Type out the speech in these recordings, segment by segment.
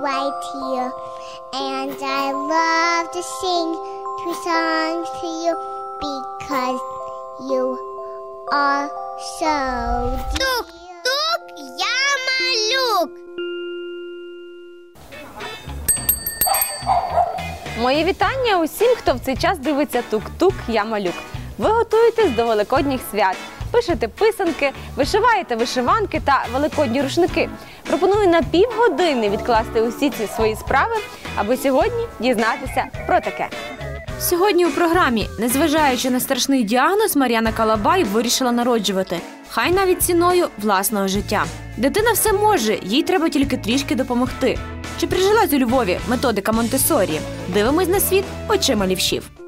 right here. And I love to sing two songs to you because you are so dear. Тук, я малюк. Мої вітання усім, хто в цей час дивиться тук-тук, я малюк. Ви готуєтесь до великодніх свят, пишете писанки, вишиваєте вишиванки та великодні рушники. Пропоную на півгодини відкласти усі ці свої справи, аби сьогодні дізнатися про таке. Сьогодні у програмі, незважаючи на страшний діагноз, Мар'яна Калабай вирішила народжувати, хай навіть ціною власного життя. Дитина все може, їй треба тільки трішки допомогти. Чи прижилась у Львові методика Монтесорі? Дивимось на світ очима лівшів.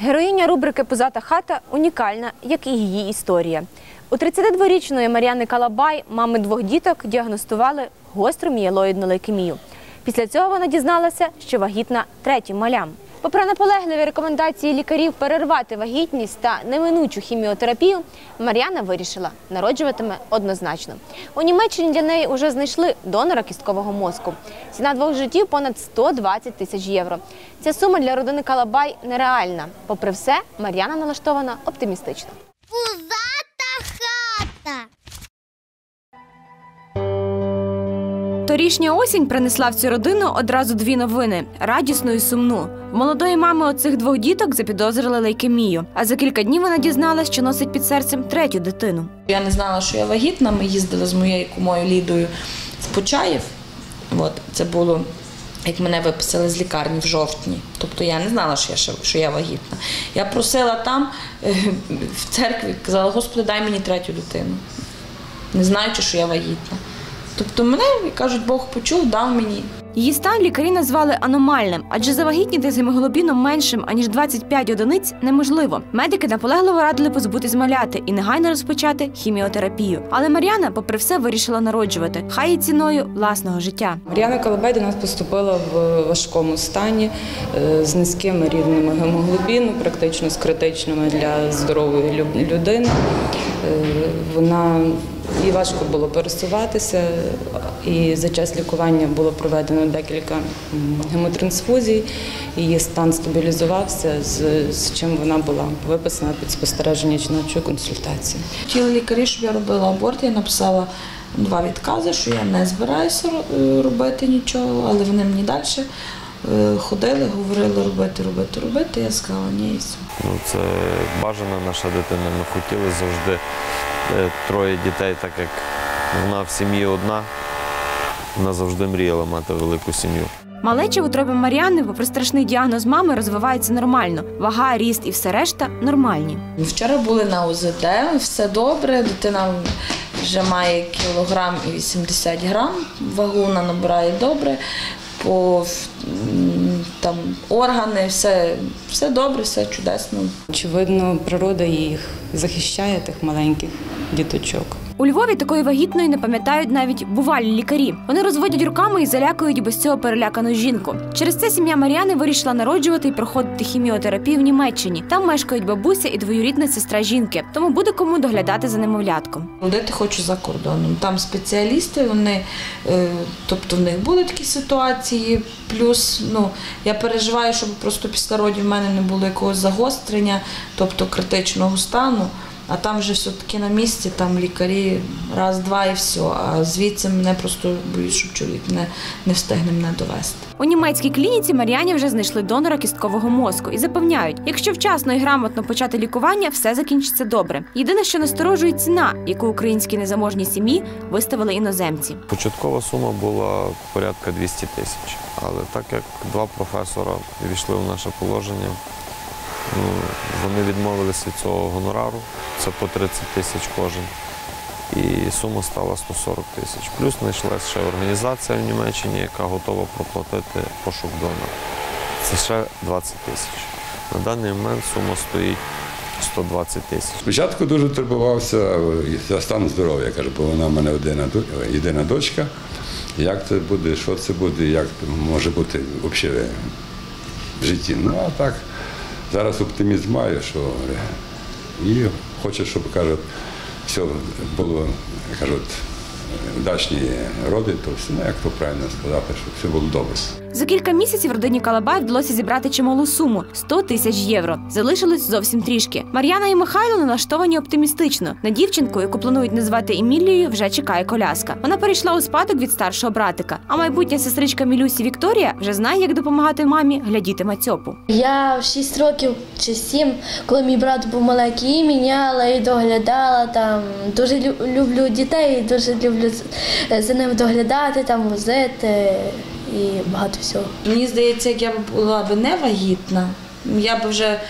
Героїня рубрики Позата хата унікальна, як і її історія. У 32-річної Мар'яни Калабай, мами двох діток, діагностували гостру мієлоїдну лейкемію. Після цього вона дізналася, що вагітна третім малям. Попри наполегливі рекомендації лікарів перервати вагітність та неминучу хіміотерапію, Мар'яна вирішила народжуватиме однозначно. У Німеччині для неї вже знайшли донора кісткового мозку. Ціна двох життів понад 120 тисяч євро. Ця сума для родини Калабай нереальна. Попри все, Мар'яна налаштована оптимістично. Пузата хата. Торішня осінь принесла в цю родину одразу дві новини радісну і сумну. Молодої мами оцих двох діток запідозрили лейкемію. А за кілька днів вона дізналась, що носить під серцем третю дитину. Я не знала, що я вагітна. Ми їздили з моєю кумою Лідою в Почаєв. От, це було, як мене виписали з лікарні в жовтні. Тобто я не знала, що я, що я вагітна. Я просила там е, в церкві, казала, Господи, дай мені третю дитину. Не знаючи, що я вагітна. Тобто мене, кажуть, Бог почув, дав мені. Її стан лікарі назвали аномальним, адже завагітніти з гемоглобіном меншим аніж 25 одиниць неможливо. Медики наполегливо радили позбутись маляти і негайно розпочати хіміотерапію. Але Мар'яна, попри все, вирішила народжувати, хай і ціною власного життя. Мар'яна Калабай до нас поступила в важкому стані е, з низькими рівнями гемоглобіну, практично з критичними для здорової лю- людини. Е, Вона їй важко було пересуватися, і за час лікування було проведено декілька гемотрансфузій. Її стан стабілізувався, з, з чим вона була виписана під спостереження жіночої консультації. Хотіли лікарі, щоб я робила аборт. Я написала два відкази, що я не збираюся е, робити нічого, але вони мені далі е, ходили, говорили робити, робити, робити. Я сказала, ні, і все. Ну, це бажана наша дитина. Ми хотіли завжди троє дітей, так як вона в сім'ї одна. Вона завжди мріяла мати велику сім'ю. Малеча в утробі Мар'яни, попри страшний діагноз мами, розвивається нормально. Вага, ріст і все решта нормальні. Вчора були на УЗД, все добре. Дитина вже має кілограм і 80 грам, вагу вона набирає добре. По там органи, все, все добре, все чудесно. Очевидно, природа їх захищає тих маленьких діточок. У Львові такої вагітної не пам'ятають навіть бувалі лікарі. Вони розводять руками і залякують без цього перелякану жінку. Через це сім'я Мар'яни вирішила народжувати і проходити хіміотерапію в Німеччині. Там мешкають бабуся і двоюрідна сестра жінки, тому буде кому доглядати за немовлятком. Родити хочу за кордоном. Там спеціалісти, вони, е, тобто в них були такі ситуації. Плюс ну, я переживаю, щоб просто після родів в мене не було якогось загострення, тобто критичного стану. А там вже все-таки на місці, там лікарі раз-два і все. А звідси мене просто боюсь, щоб чоловік не, не встигне мене довести. У німецькій клініці Мар'яні вже знайшли донора кісткового мозку і запевняють, якщо вчасно і грамотно почати лікування, все закінчиться добре. Єдине, що насторожує ціна, яку українські незаможні сім'ї виставили іноземці. Початкова сума була порядка 200 тисяч. Але так як два професора війшли в наше положення, ну, вони відмовилися від цього гонорару, це по 30 тисяч кожен. І сума стала 140 тисяч. Плюс знайшлася ще організація в Німеччині, яка готова проплатити пошук донора. Це ще 20 тисяч. На даний момент сума стоїть 120 тисяч. Спочатку дуже турбувався за стан здоров'я, каже, бо вона в мене єдина, єдина дочка. Як це буде, що це буде, як може бути взагалі в житті. Ну а так, зараз оптимізм маю, що і хочу, щоб кажуть, все було, кажуть, вдачні роди, то все, ну, як то правильно сказати, щоб все було добре. За кілька місяців родині Калабай вдалося зібрати чималу суму 100 тисяч євро. Залишилось зовсім трішки. Мар'яна і Михайло налаштовані оптимістично. На дівчинку, яку планують назвати Емілією, вже чекає коляска. Вона перейшла у спадок від старшого братика. А майбутня сестричка Мілюсі Вікторія вже знає, як допомагати мамі глядіти Мацьопу. Я в 6 років чи 7, коли мій брат був маленький, і міняла і доглядала там. Дуже лю- люблю дітей, дуже люблю за ними доглядати, там возити і багато всього. Мені здається, як я б була б не вагітна, я б вже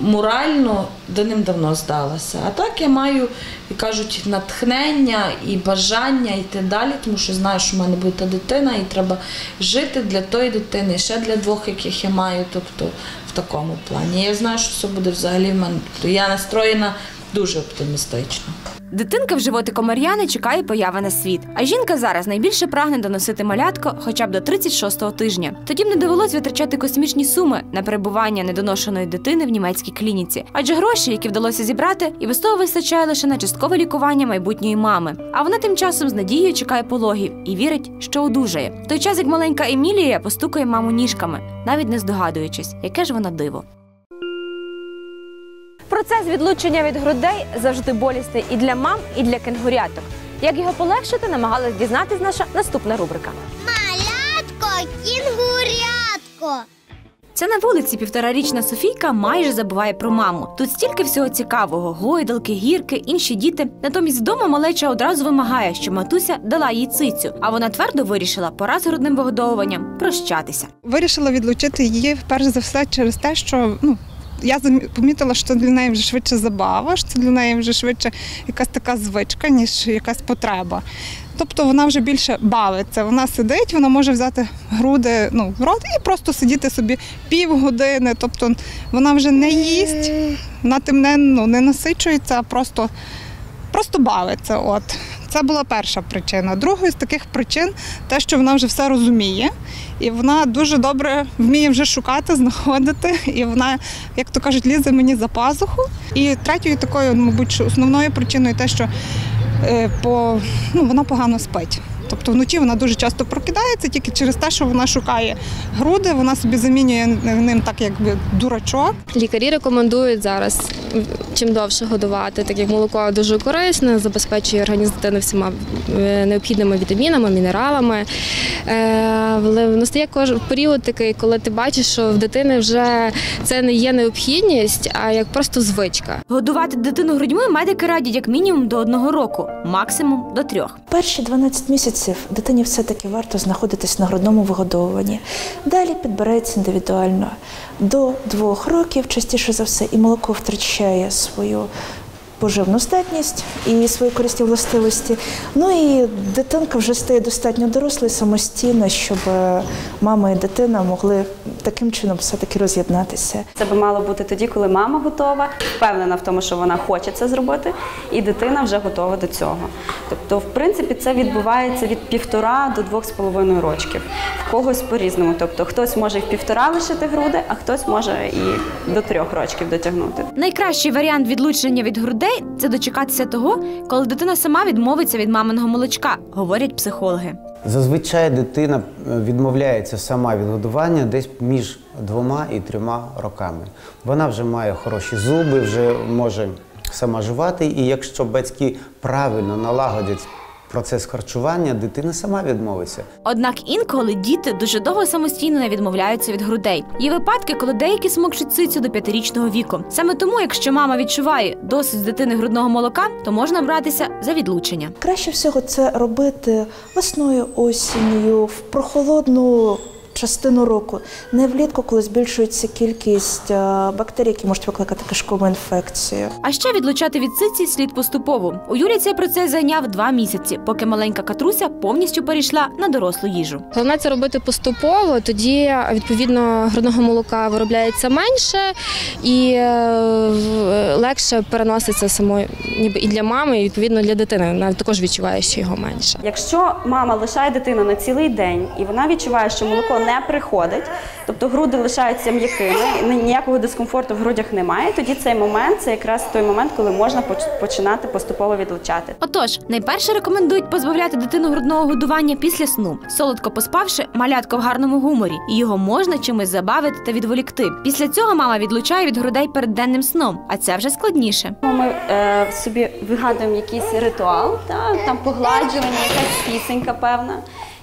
морально давним-давно здалася. А так я маю, як кажуть, натхнення і бажання йти далі, тому що знаю, що в мене буде та дитина, і треба жити для тої дитини, ще для двох, яких я маю, тобто в такому плані. Я знаю, що все буде взагалі в мене. Тобто я настроєна дуже оптимістично. Дитинка в животику Мар'яни чекає появи на світ. А жінка зараз найбільше прагне доносити малятко хоча б до 36-го тижня. Тоді б не довелось витрачати космічні суми на перебування недоношеної дитини в німецькій клініці. Адже гроші, які вдалося зібрати, і без того вистачає лише на часткове лікування майбутньої мами. А вона тим часом з надією чекає пологів і вірить, що одужає. В той час як маленька Емілія постукає маму ніжками, навіть не здогадуючись, яке ж вона диво. Процес відлучення від грудей завжди болісний і для мам, і для кенгуряток. Як його полегшити, намагалась дізнатись наша наступна рубрика. Малятко, кінгурятко. Це на вулиці півторарічна Софійка майже забуває про маму. Тут стільки всього цікавого: гойдалки, гірки, інші діти. Натомість вдома малеча одразу вимагає, щоб матуся дала їй цицю, а вона твердо вирішила пора з грудним вигодовуванням прощатися. Вирішила відлучити її перш за все через те, що ну. Я помітила, що для неї вже швидше забава, що це для неї вже швидше якась така звичка, ніж якась потреба. Тобто вона вже більше бавиться. Вона сидить, вона може взяти груди ну, в рот і просто сидіти собі півгодини. Тобто вона вже не їсть, вона тим не, ну, не насичується, а просто, просто бавиться. От. Це була перша причина. Другою з таких причин те, що вона вже все розуміє, і вона дуже добре вміє вже шукати, знаходити, і вона, як то кажуть, лізе мені за пазуху. І третьою такою, мабуть, основною причиною те, що е, по, ну, вона погано спить. Тобто вночі вона дуже часто прокидається тільки через те, що вона шукає груди, вона собі замінює ним так, якби дурачок. Лікарі рекомендують зараз чим довше годувати, так як молоко дуже корисне, забезпечує організм дитини всіма е, необхідними вітамінами, мінералами. Е, Але настає кож- період такий, коли ти бачиш, що в дитини вже це не є необхідність, а як просто звичка. Годувати дитину грудьми медики радять як мінімум до одного року, максимум до трьох. Перші 12 місяців дитині все-таки варто знаходитись на грудному вигодовуванні. Далі підбирається індивідуально. До двох років частіше за все і молоко втрачає свою поживну здатність і свої корисні властивості. Ну і дитинка вже стає достатньо дорослою самостійно, щоб е, мама і дитина могли таким чином все-таки роз'єднатися. Це би мало бути тоді, коли мама готова, впевнена в тому, що вона хоче це зробити, і дитина вже готова до цього. Тобто, в принципі, це відбувається від півтора до двох з половиною рочків. В когось по-різному. Тобто, хтось може в півтора лишити груди, а хтось може і до трьох рочків дотягнути. Найкращий варіант відлучення від грудей це дочекатися того, коли дитина сама відмовиться від маминого молочка, говорять психологи. Зазвичай дитина е, відмовляється сама від годування десь між двома і трьома роками. Вона вже має хороші зуби, вже може сама жувати, і якщо батьки правильно налагодять процес харчування, дитина сама відмовиться. Однак інколи діти дуже довго самостійно не відмовляються від грудей. Є випадки, коли деякі смокчуть цицю до п'ятирічного віку. Саме тому, якщо мама відчуває досить з дитини грудного молока, то можна братися за відлучення. Краще всього це робити весною, осінню, в прохолодну частину року, не влітку, коли збільшується кількість е, бактерій, які можуть викликати кишкову інфекцію. А ще відлучати від циці слід поступово. У Юлі цей процес зайняв два місяці, поки маленька катруся повністю перейшла на дорослу їжу. Головне це робити поступово, тоді відповідно грудного молока виробляється менше і е, легше переноситься самою, ніби і для мами, і відповідно для дитини. Вона також відчуває, що його менше. Якщо мама лишає дитину на цілий день і вона відчуває, що молоко не приходить, тобто груди лишаються м'якими, ніякого дискомфорту в грудях немає. Тоді цей момент це якраз той момент, коли можна поч- починати поступово відлучати. Отож, найперше рекомендують позбавляти дитину грудного годування після сну. Солодко поспавши, малятко в гарному гуморі, і його можна чимось забавити та відволікти. Після цього мама відлучає від грудей перед денним сном, а це вже складніше. Ми е, собі вигадуємо якийсь ритуал, та, там погладжування, якась пісенька певна,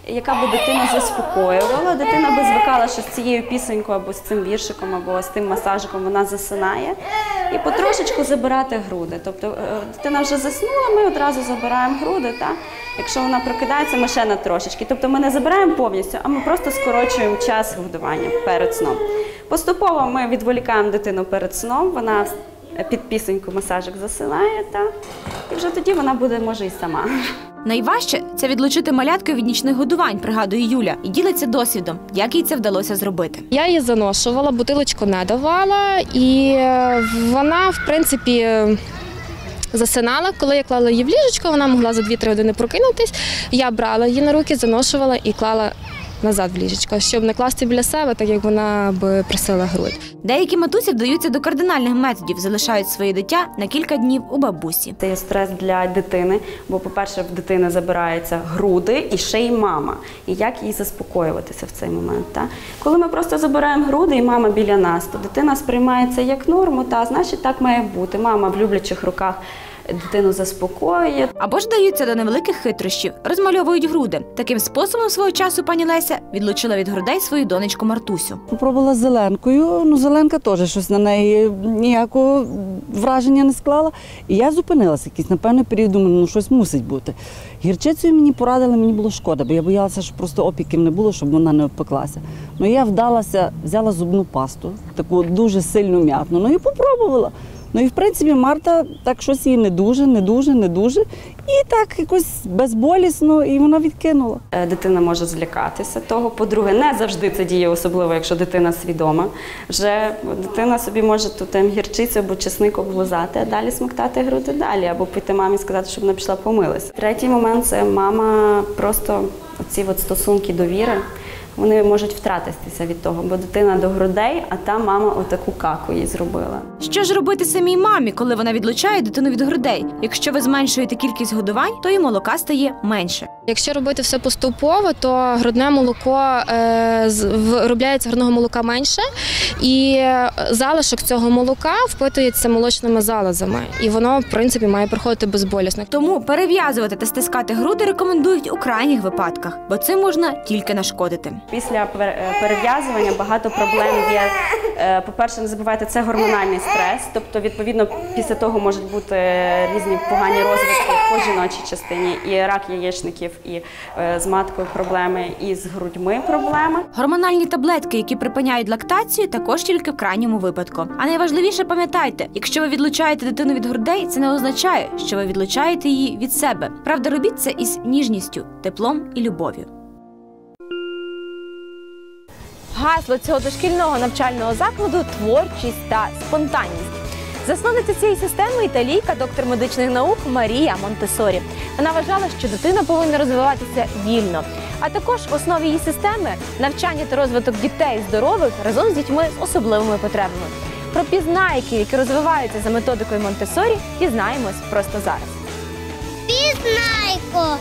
яка би дитину заспокоювала. Дитина би звикала, що з цією пісенькою або з цим віршиком, або з тим масажиком вона засинає. І потрошечку забирати груди. Тобто е, дитина вже заснула, ми одразу забираємо груди. Та? Якщо вона прокидається, ми ще на трошечки. Тобто ми не забираємо повністю, а ми просто скорочуємо час годування перед сном. Поступово ми відволікаємо дитину перед сном, вона під пісеньку масажик засинає, та, і вже тоді вона буде може і сама. Найважче це відлучити малятки від нічних годувань, пригадує Юля, і ділиться досвідом, як їй це вдалося зробити. Я її заношувала, бутилочку не давала, і е, вона, в принципі, засинала. Коли я клала її в ліжечко, вона могла за 2-3 години прокинутись. Я брала її на руки, заношувала і клала назад в ліжечко, щоб не класти біля себе, так як вона би просила грудь. Деякі матусі вдаються до кардинальних методів, залишають своє дитя на кілька днів у бабусі. Це є стрес для дитини, бо, по-перше, в дитини забираються груди і ще й мама. І як їй заспокоюватися в цей момент? Та? Коли ми просто забираємо груди і мама біля нас, то дитина сприймає це як норму, та значить так має бути. Мама в люблячих руках дитину заспокоює. Або ж даються до невеликих хитрощів, розмальовують груди. Таким способом свого часу пані Леся відлучила від грудей свою донечку Мартусю. Попробувала з зеленкою, ну зеленка теж щось на неї ніякого враження не склала. І я зупинилася якийсь, напевно, період, думаю, ну щось мусить бути. Гірчицею мені порадили, мені було шкода, бо я боялася, що просто опіків не було, щоб вона не обпеклася. Ну я вдалася, взяла зубну пасту, таку дуже сильну м'ятну, ну і попробувала. Ну і в принципі Марта так щось їй не дуже, не дуже, не дуже. І так якось безболісно, і вона відкинула. Е, Дитина може злякатися того. По-друге, не завжди це діє, особливо, якщо дитина свідома. Вже дитина собі може тут гірчицю або чесник облизати, а далі смоктати груди далі, або піти мамі сказати, щоб вона пішла помилася. Третій момент це мама просто оці от стосунки довіри. Вони можуть втратитися від того, бо дитина до грудей, а та мама отаку каку їй зробила. Що ж робити самій мамі, коли вона відлучає дитину від грудей? Якщо ви зменшуєте кількість годувань, то і молока стає менше. Якщо робити все поступово, то грудне молоко е, виробляється грудного молока менше, і залишок цього молока впитується молочними залозами, і воно в принципі має проходити безболісно. Тому перев'язувати та стискати груди рекомендують у крайніх випадках, бо цим можна тільки нашкодити. Після е, перев'язування багато проблем є. Е, По-перше, не забувайте, це гормональний стрес. Тобто, відповідно, після того можуть бути різні погані розвитки по жіночій частині, і рак яєчників, і е, з маткою проблеми, і з грудьми проблеми. Гормональні таблетки, які припиняють лактацію, також тільки в крайньому випадку. А найважливіше пам'ятайте, якщо ви відлучаєте дитину від грудей, це не означає, що ви відлучаєте її від себе. Правда, робіть це із ніжністю, теплом і любов'ю. Гасло цього дошкільного навчального закладу творчість та спонтанність. Засновниця цієї системи італійка, доктор медичних наук Марія Монтесорі. Вона вважала, що дитина повинна розвиватися вільно. А також в основі її системи навчання та розвиток дітей здорових разом з дітьми з особливими потребами. Про пізнайків, які розвиваються за методикою Монтесорі, дізнаємось просто зараз. Пізнайко.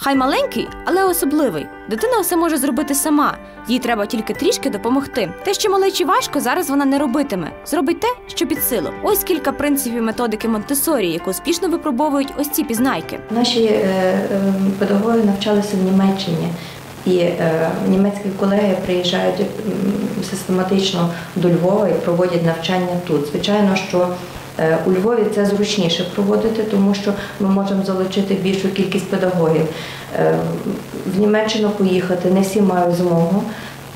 Хай маленький, але особливий. Дитина все може зробити сама. Їй треба тільки трішки допомогти. Те, що малечі важко, зараз вона не робитиме. Зробить те, що під силу. Ось кілька принципів методики Монтесорі, яку успішно випробовують ось ці пізнайки. Наші е, е, педагоги навчалися в Німеччині, і е, німецькі колеги приїжджають систематично до Львова і проводять навчання тут. Звичайно, що у Львові це зручніше проводити, тому що ми можемо залучити більшу кількість педагогів. Е, В Німеччину поїхати не всі мають змогу.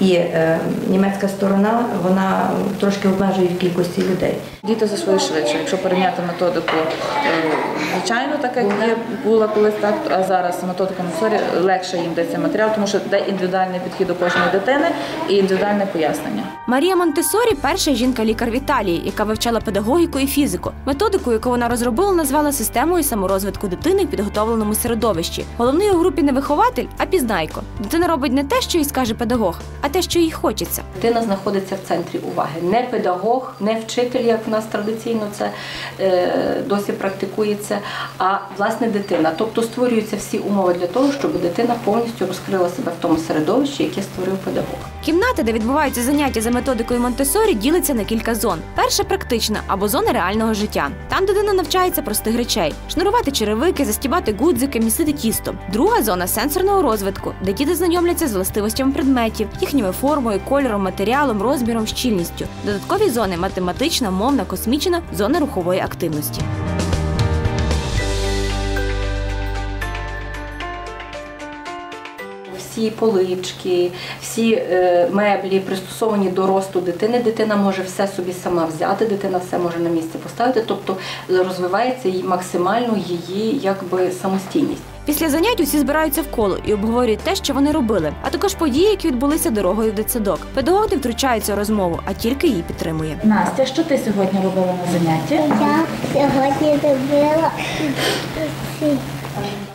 І е, німецька сторона вона трошки обмежує в кількості людей. Діти засвоюють швидше. Якщо порівняти методику, е, звичайно, так як є була колись так, а зараз методика Монтессорі легше їм дається матеріал, тому що де індивідуальний підхід до кожної дитини і індивідуальне пояснення. Марія Монтесорі перша жінка-лікар в Італії, яка вивчала педагогіку і фізику. Методику, яку вона розробила, назвала системою саморозвитку дитини в підготовленому середовищі. Головний у групі не вихователь, а пізнайко. Дитина робить не те, що їй скаже педагог, а те, що їй хочеться. Дитина знаходиться в центрі уваги. Не педагог, не вчитель, як в нас традиційно це е, досі практикується, а власне дитина. Тобто створюються всі умови для того, щоб дитина повністю розкрила себе в тому середовищі, яке створив педагог. Кімната, де відбуваються заняття за методикою Монтесорі, ділиться на кілька зон. Перша практична або зона реального життя. Там дитина навчається простих речей: шнурувати черевики, застібати гудзики, місити тісто. Друга зона сенсорного розвитку, де діти знайомляться з властивостями предметів, їхньою формою, кольором, матеріалом, розміром, щільністю. Додаткові зони математична, мовна, космічна, зона рухової активності. Всі полички, всі е, меблі пристосовані до росту дитини. Дитина може все собі сама взяти, дитина все може на місце поставити, тобто розвивається її максимально її самостійність. Після занять усі збираються в коло і обговорюють те, що вони робили, а також події, які відбулися дорогою в дитсадок. Педагог не втручається у розмову, а тільки її підтримує. Настя, що ти сьогодні робила на занятті? Я сьогодні робила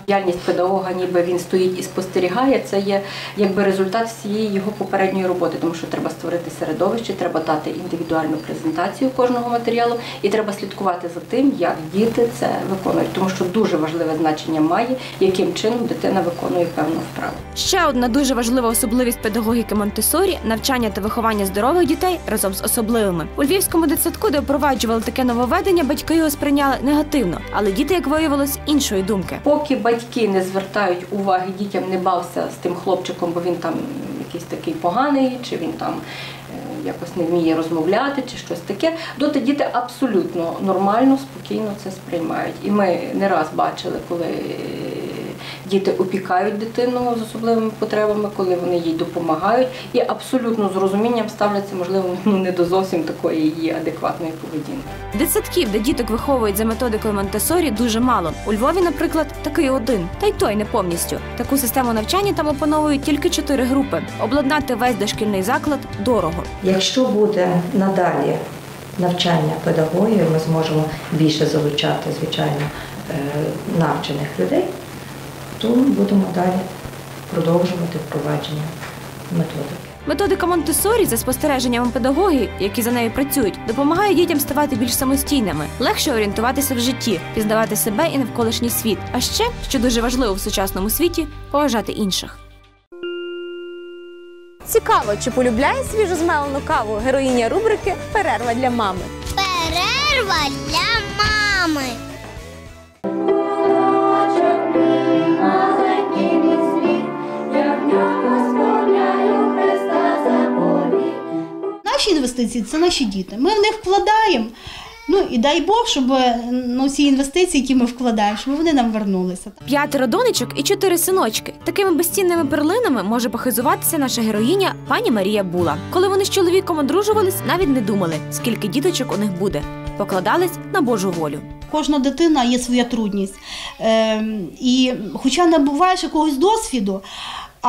Діяльність педагога, ніби він стоїть і спостерігає, це є якби результат всієї його попередньої роботи, тому що треба створити середовище, треба дати індивідуальну презентацію кожного матеріалу, і треба слідкувати за тим, як діти це виконують, тому що дуже важливе значення має, яким чином дитина виконує певну вправу. Ще одна дуже важлива особливість педагогіки Монтесорі навчання та виховання здорових дітей разом з особливими. У львівському дитсадку, де впроваджували таке нововведення, батьки його сприйняли негативно, але діти, як виявилось, іншої думки. Поки батьки не звертають уваги дітям, не бався з тим хлопчиком, бо він там якийсь такий поганий, чи він там е, якось не вміє розмовляти, чи щось таке, доти діти абсолютно нормально, спокійно це сприймають. І ми не раз бачили, коли діти опікають дитину з особливими потребами, коли вони їй допомагають, і абсолютно з розумінням ставляться, можливо, ну не до зовсім такої її адекватної поведінки. Дитсадків, де діток виховують за методикою Монтесорі, дуже мало. У Львові, наприклад, такий один, та й той не повністю. Таку систему навчання там опановують тільки чотири групи. Обладнати весь дошкільний заклад дорого. Якщо буде надалі навчання педагогів, ми зможемо більше залучати, звичайно, е, навчених людей, то будемо далі продовжувати впровадження методики. Методика Монтесорі, за спостереженнями педагогів, які за нею працюють, допомагає дітям ставати більш самостійними, легше орієнтуватися в житті, пізнавати себе і навколишній світ. А ще, що дуже важливо в сучасному світі, поважати інших. Цікаво, чи полюбляє свіжу змелену каву героїня рубрики Перерва для мами. перерва для мами. Наші інвестиції це наші діти. Ми в них вкладаємо. Ну і дай Бог, щоб ну, ці інвестиції, які ми вкладаємо, щоб вони нам вернулися. П'ятеро донечок і чотири синочки. Такими безцінними перлинами може похизуватися наша героїня пані Марія Була. Коли вони з чоловіком одружувались, навіть не думали, скільки діточок у них буде. Покладались на Божу волю. Кожна дитина є своя трудність. Е, і хоча набуваєш якогось досвіду,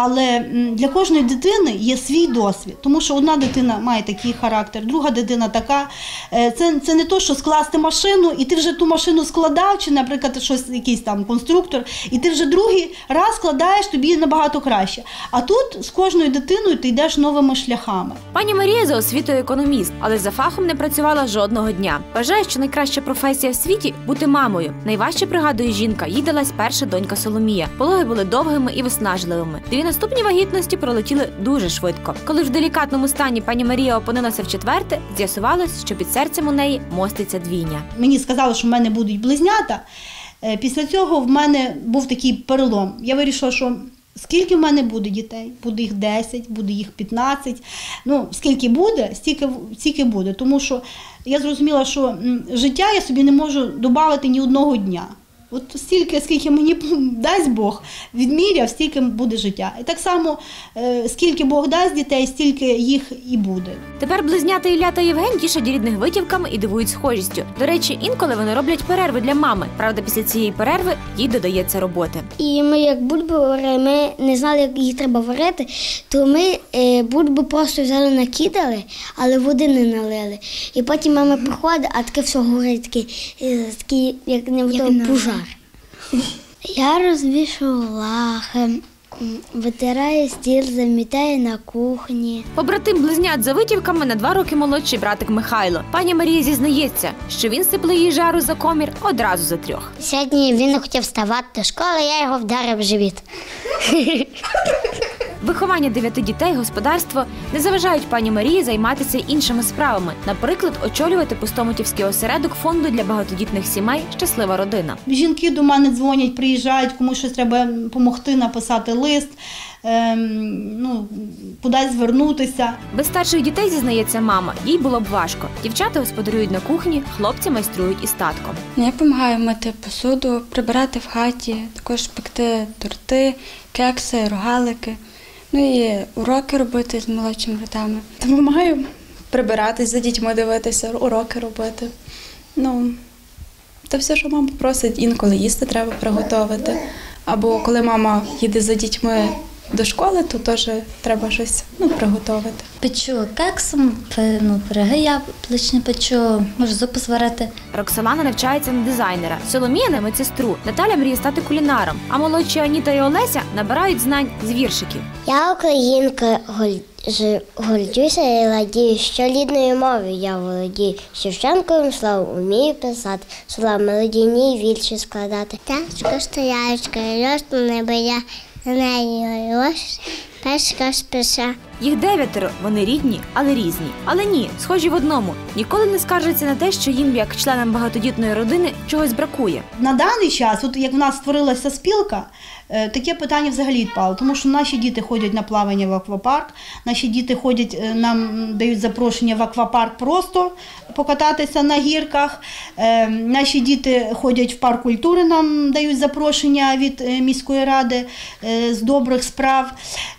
але для кожної дитини є свій досвід, тому що одна дитина має такий характер, друга дитина така. Е, Це, це не то, що скласти машину, і ти вже ту машину складав, чи, наприклад, щось якийсь там конструктор, і ти вже другий раз складаєш тобі набагато краще. А тут з кожною дитиною ти йдеш новими шляхами. Пані Марія за освітою економіст, але за фахом не працювала жодного дня. Вважає, що найкраща професія в світі бути мамою. Найважче пригадує жінка, їй далась перша донька Соломія. Пологи були довгими і виснажливими. Наступні вагітності пролетіли дуже швидко. Коли в делікатному стані пані Марія опинилася в четверте, з'ясувалось, що під серцем у неї моститься двійня. Мені сказали, що в мене будуть близнята. Е, Після цього в мене був такий перелом. Я вирішила, що скільки в мене буде дітей? Буде їх 10, буде їх 15. Ну, скільки буде, стільки, стільки буде. Тому що я зрозуміла, що життя я собі не можу додати ні одного дня. От стільки, скільки мені дасть Бог, відміряв, стільки буде життя. І так само, е, скільки Бог дасть дітей, стільки їх і буде. Тепер близнята Ілля та Євген тішать рідних витівками і дивують схожістю. До речі, інколи вони роблять перерви для мами. Правда, після цієї перерви їй додається роботи. І ми як бульби ми не знали, як її треба варити, то ми е, бульби просто взяли, накидали, але води не налили. І потім мама приходить, а таке все горить, такий, е, як не в пожар. Я розвішую лахи, м, витираю стіл, замітаю на кухні. Побратим близнят за витівками на два роки молодший братик Михайло. Пані Марія зізнається, що він сипле їй жару за комір одразу за трьох. Сьогодні він не хотів вставати до школи, я його вдарив в живіт. Виховання дев'яти дітей, господарство не заважають пані Марії займатися іншими справами, наприклад, очолювати пустомутівський осередок фонду для багатодітних сімей Щаслива родина. Жінки до мене дзвонять, приїжджають, комусь щось треба допомогти написати лист, ем, ну, кудись звернутися. Без старших дітей зізнається мама. Їй було б важко. Дівчата господарюють на кухні, хлопці майструють із татком. Я допомагаю мити посуду, прибирати в хаті, також пекти торти, кекси, рогалики. Ну і уроки робити з молодшими братами. Допомагаю прибирати за дітьми дивитися, уроки робити. Ну, та все, що мама просить, інколи їсти треба приготувати. Або коли мама їде за дітьми до школи, то теж треба щось ну, приготувати. Печу кексом, ну, пироги яблучні печу, можу зупу зварити. Роксолана навчається на дизайнера, Соломія на медсестру, Наталя мріє стати кулінаром, а молодші Аніта і Олеся набирають знань з віршиків. Я українка, горджуся і радію, що рідною мовою я володію. Шевченковим словом умію писати, слова мелодійні вірші складати. Тачка стоячка, льошку не боя, на неї лось, пешка спиша. Їх дев'ятеро, вони рідні, але різні. Але ні, схожі в одному. Ніколи не скаржаться на те, що їм, як членам багатодітної родини, чогось бракує. На даний час, от як в нас створилася спілка, таке питання взагалі відпало, тому що наші діти ходять на плавання в аквапарк, наші діти ходять, е, нам дають запрошення в аквапарк просто покататися на гірках. Е, Наші діти ходять в парк культури, нам дають запрошення від е, міської ради е, з добрих справ.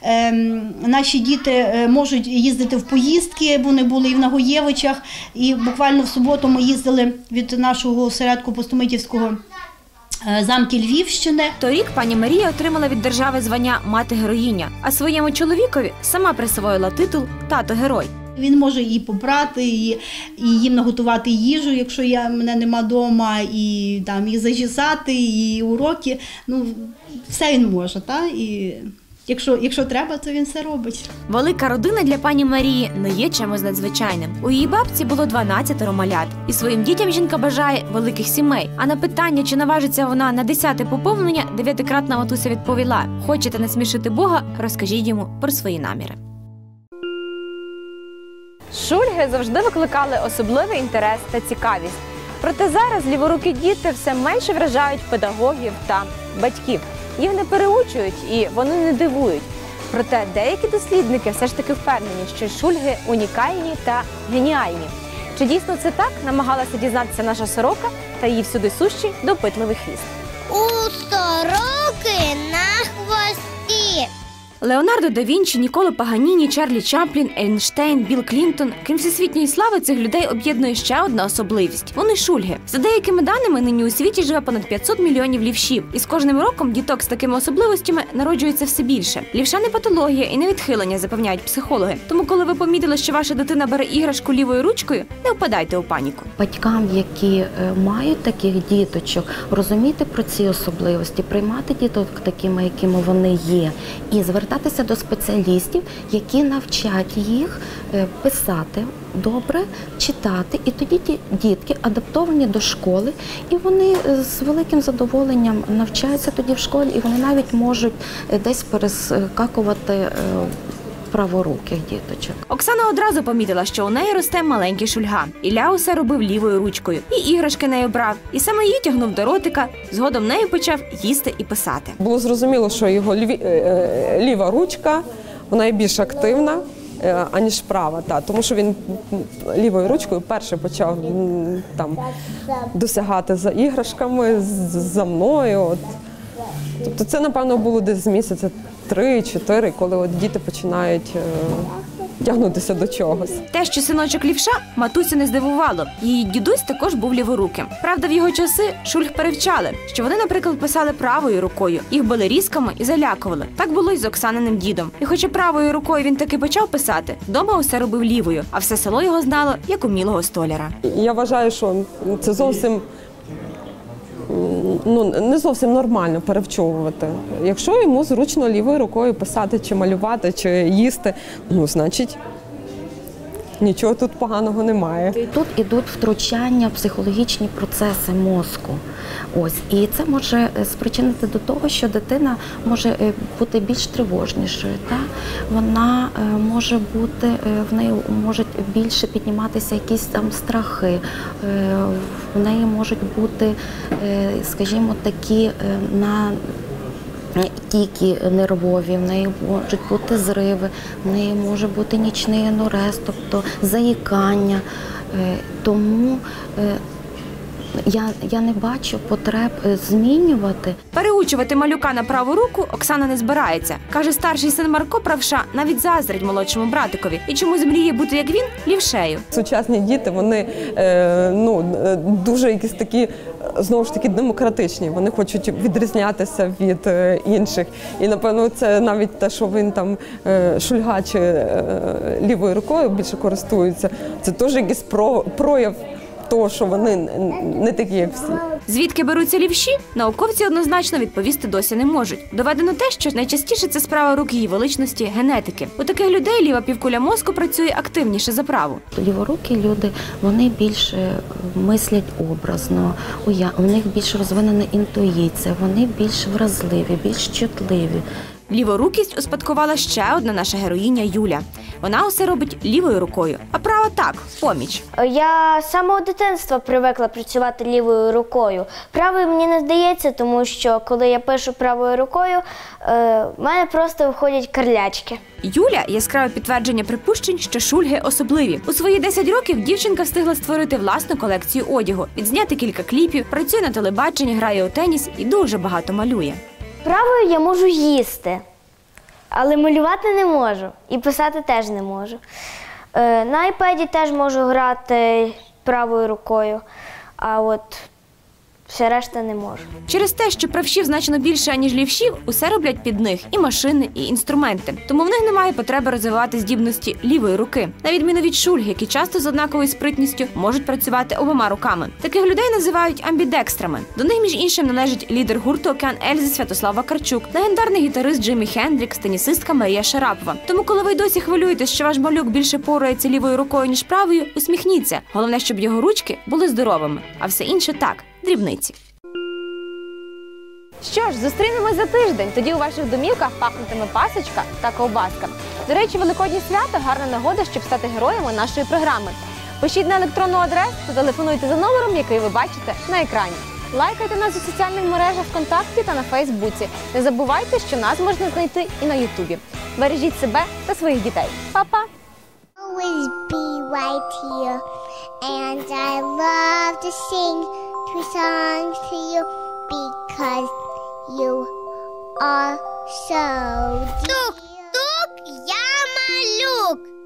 Е, Наші діти е, можуть їздити в поїздки, вони були і в Нагоєвичах, і буквально в суботу ми їздили від нашого осередку Постомитівського е, замки Львівщини. Торік пані Марія отримала від держави звання мати героїня, а своєму чоловікові сама присвоїла титул тато герой. Він може і попрати, і, і їм наготувати їжу, якщо я мене нема вдома, і там і зачесати, і уроки. Ну, все він може, та? І якщо, якщо треба, то він все робить. Велика родина для пані Марії не є чимось надзвичайним. У її бабці було 12 малят, і своїм дітям жінка бажає великих сімей. А на питання, чи наважиться вона на десяте поповнення, дев'ятикратна матуся відповіла: хочете насмішити Бога, розкажіть йому про свої наміри. Шульги завжди викликали особливий інтерес та цікавість. Проте зараз ліворукі діти все менше вражають педагогів та батьків. Їх не переучують і вони не дивують. Проте деякі дослідники все ж таки впевнені, що шульги унікальні та геніальні. Чи дійсно це так? Намагалася дізнатися наша сорока та її всюди сущий допитливий хвіст. У сороки. Леонардо да Вінчі, Ніколо Паганіні, Чарлі Чаплін, Ейнштейн, Білл Клінтон. Крім всесвітньої слави, цих людей об'єднує ще одна особливість. Вони шульги. За деякими даними, нині у світі живе понад 500 мільйонів лівшів. І з кожним роком діток з такими особливостями народжується все більше. Лівша не патологія і не відхилення, запевняють психологи. Тому, коли ви помітили, що ваша дитина бере іграшку лівою ручкою, не впадайте у паніку. батькам, які е, мають таких діточок, розуміти про ці особливості, приймати діток такими, якими вони є, і звертатися до спеціалістів, які навчать їх е, писати добре, читати. І тоді ті дітки адаптовані до школи, і вони е, з великим задоволенням навчаються тоді в школі, і вони навіть можуть е, десь перескакувати. Праворуких діточок. Оксана одразу помітила, що у неї росте маленький шульга. Ілля усе робив лівою ручкою, і іграшки нею брав, і саме її тягнув до ротика. Згодом нею почав їсти і писати. Було зрозуміло, що його ліві, е, е, ліва ручка вона є більш активна, е, аніж права. Та, тому що він лівою ручкою перше почав там досягати за іграшками, за мною. От. Тобто це, напевно, було десь з місяця 3-4, коли от діти починають е, тягнутися до чогось. Те, що синочок лівша, матусю не здивувало. Її дідусь також був ліворуким. Правда, в його часи шульх перевчали, що вони, наприклад, писали правою рукою, їх били різками і залякували. Так було й з Оксаниним дідом. І хоча правою рукою він таки почав писати, вдома усе робив лівою, а все село його знало як умілого столяра. Я вважаю, що це зовсім ну, не зовсім нормально перевчовувати. Якщо йому зручно лівою рукою писати, чи малювати, чи їсти, ну значить нічого тут поганого немає. Тут ідуть втручання в психологічні процеси мозку. Ось і це може е, спричинити до того, що дитина може е, бути більш тривожнішою. Та вона е, може бути в неї можуть більше підніматися якісь там страхи. В неї можуть бути, скажімо, такі на Тіки нервові, в неї можуть бути зриви, в неї може бути нічний енурез, тобто заїкання. Е, Тому е, я, я не бачу потреб е, змінювати. Переучувати малюка на праву руку Оксана не збирається. Каже, старший син Марко правша навіть заздрить молодшому братикові і чомусь мріє бути як він лівшею. Сучасні діти вони е, ну, е, дуже якісь такі. Знову ж таки демократичні, вони хочуть відрізнятися від е, інших. І напевно, це навіть те, що він там е, шульга чи е, лівою рукою більше користується, це теж якийсь про, прояв того, що вони не такі, як всі. Звідки беруться лівші, науковці однозначно відповісти досі не можуть. Доведено те, що найчастіше це справа рук її величності генетики. У таких людей ліва півкуля мозку працює активніше за праву. Ліворукі люди вони більше мислять образно, уя- у них більш розвинена інтуїція, вони більш вразливі, більш чутливі. Ліворукість успадкувала ще одна наша героїня Юля. Вона усе робить лівою рукою, а права так, поміч. Я з самого дитинства привикла працювати лівою рукою. Правою мені не здається, тому що коли я пишу правою рукою, е, в мене просто виходять карлячки. Юля яскраве підтвердження припущень, що шульги особливі. У свої 10 років дівчинка встигла створити власну колекцію одягу, відзняти кілька кліпів, працює на телебаченні, грає у теніс і дуже багато малює. Правою я можу їсти, але малювати не можу і писати теж не можу. Е, на айпеді теж можу грати правою рукою, а от все решта не можу. Через те, що правшів значно більше, ніж лівшів, усе роблять під них і машини, і інструменти. Тому в них немає потреби розвивати здібності лівої руки, на відміну від шульг, які часто з однаковою спритністю можуть працювати обома руками. Таких людей називають амбідекстрами. До них, між іншим, належить лідер гурту Океан Ельзи Святослав Вакарчук, легендарний гітарист Джиммі Хендрікс, тенісистка Марія Шарапова. Тому, коли ви досі хвилюєтесь, що ваш малюк більше порується лівою рукою ніж правою, усміхніться. Головне, щоб його ручки були здоровими, а все інше так, дрібниці. Що ж, зустрінемось за тиждень. Тоді у ваших домівках пахнутиме пасочка та ковбаска. До речі, великодні свята гарна нагода, щоб стати героями нашої програми. Пишіть на електронну адресу, телефонуйте за номером, який ви бачите на екрані. Лайкайте нас у соціальних мережах ВКонтакті та на Фейсбуці. Не забувайте, що нас можна знайти і на Ютубі. Бережіть себе та своїх дітей. Па-па! always be right here. And I love to sing to song to you because you are so dear. Look, look, Yama, look.